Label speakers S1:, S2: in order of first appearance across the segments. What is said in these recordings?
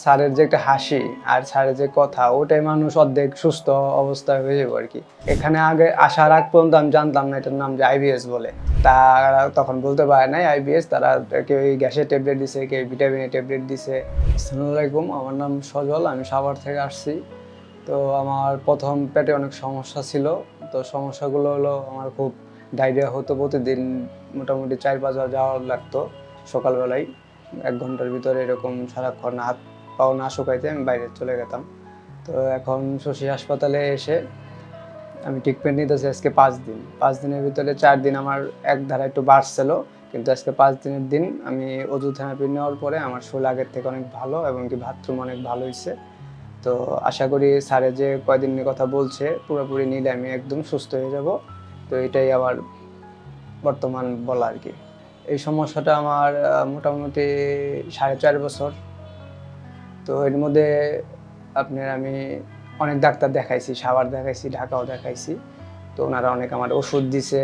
S1: স্যারের যে একটা হাসি আর স্যারের যে কথা, ওটাই মানুষ অর্ধেক সুস্থ অবস্থায় হয়ে যাবে আর কি। এখানে আগে আসার আগ পর্যন্ত আমি জানতাম না এটার নাম যে আইবিএস বলে। তারা তখন বলতে পারে নাই আইবিএস তারা কেউ গ্যাসের ট্যাবলেট দিছে, কেউ ভিটামিনের ট্যাবলেট দিছে। আসসালামু আলাইকুম, আমার নাম সজল, আমি সাভার থেকে আসছি। তো আমার প্রথম পেটে অনেক সমস্যা ছিল, তো সমস্যাগুলো হলো আমার খুব ডায়রিয়া হতো প্রতিদিন, মোটামুটি চার পাঁচ বার যাওয়া লাগতো সকালবেলায়। এক ঘণ্টার ভিতরে এরকম সারাক্ষণ হাত পাও না শুকাইতে, আমি বাইরে চলে যেতাম তো এখন শশী হাসপাতালে এসে আমি ট্রিটমেন্ট নিতেছি আজকে পাঁচ দিন। পাঁচ দিনের ভিতরে চার দিন আমার এক ধারা একটু বাড়ছিল, কিন্তু আজকে পাঁচ দিনের দিন আমি অজু থেরাপি নেওয়ার পরে আমার শরীর আগের থেকে অনেক ভালো এবং কি বাথরুম অনেক ভালো হয়েছে তো আশা করি স্যারে যে কয়দিনের কথা বলছে, পুরোপুরি নিলে আমি একদম সুস্থ হয়ে যাব। তো এটাই আমার বর্তমান বলা আর কি। এই সমস্যাটা আমার মোটামুটি সাড়ে চার বছর তো এর মধ্যে আপনার আমি অনেক ডাক্তার দেখাইছি, সাভার দেখাইছি, ঢাকাও দেখাইছি। তো ওনারা অনেক আমার ওষুধ দিছে,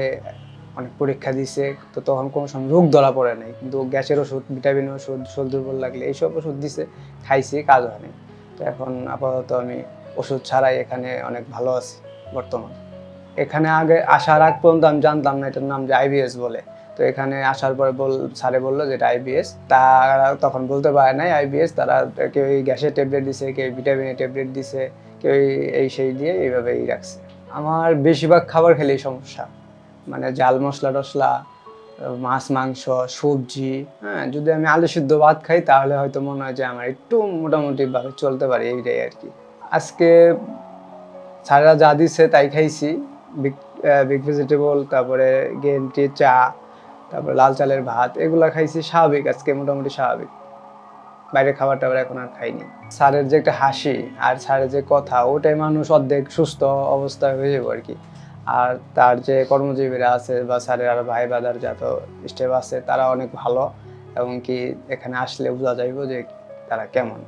S1: অনেক পরীক্ষা দিছে। তো তখন কোনো সময় রোগ ধরা পড়ে নাই। কিন্তু গ্যাসের ওষুধ, ভিটামিন ওষুধ শরীর দুর্বল লাগলে এইসব ওষুধ দিছে, খাইছি, কাজ হয়নি। তো এখন আপাতত আমি ওষুধ ছাড়াই এখানে অনেক ভালো আছি বর্তমান। এখানে আগে আসার আগ পর্যন্ত আমি জানতাম না এটার নাম যে আইবিএস বলে। তো এখানে আসার পরে বল স্যারে বলল যে এটা আইবিএস তারা তখন বলতে পারে নাই আইবিএস তারা কেউ গ্যাসের ট্যাবলেট দিছে, কেউ ভিটামিনের ট্যাবলেট দিছে, কেউ এই- সেই দিয়ে এইভাবেই রাখছে। আমার বেশিরভাগ খাবার খেলেই সমস্যা। মানে জাল মশলা টশলা মাছ, মাংস, সবজি হ্যাঁ যদি আমি আলু সিদ্ধ ভাত খাই তাহলে হয়তো মনে হয় যে আমার একটু মোটামুটি ভাবে চলতে পারি এইটাই আর কি। আজকে স্যাররা যা দিচ্ছে তাই খাইছি, বিগ ভেজিটেবল তারপরে গেন্টি চা তারপরে লাল চালের ভাত, এগুলা খাইছি স্বাভাবিক, আজকে মোটামুটি স্বাভাবিক। বাইরে খাবার টাবার এখন আর খাইনি। স্যারের যে একটা হাসি আর স্যারের যে কথা, ওটাই মানুষ অর্ধেক সুস্থ অবস্থায় হয়ে যাবে আর কি। আর তার যে কর্মজীবীরা আছে বা স্যারের আর ভাই বাদার যত স্টেপ আছে, তারা অনেক ভালো। এবং কি এখানে আসলে বোঝা যাইব যে তারা কেমন।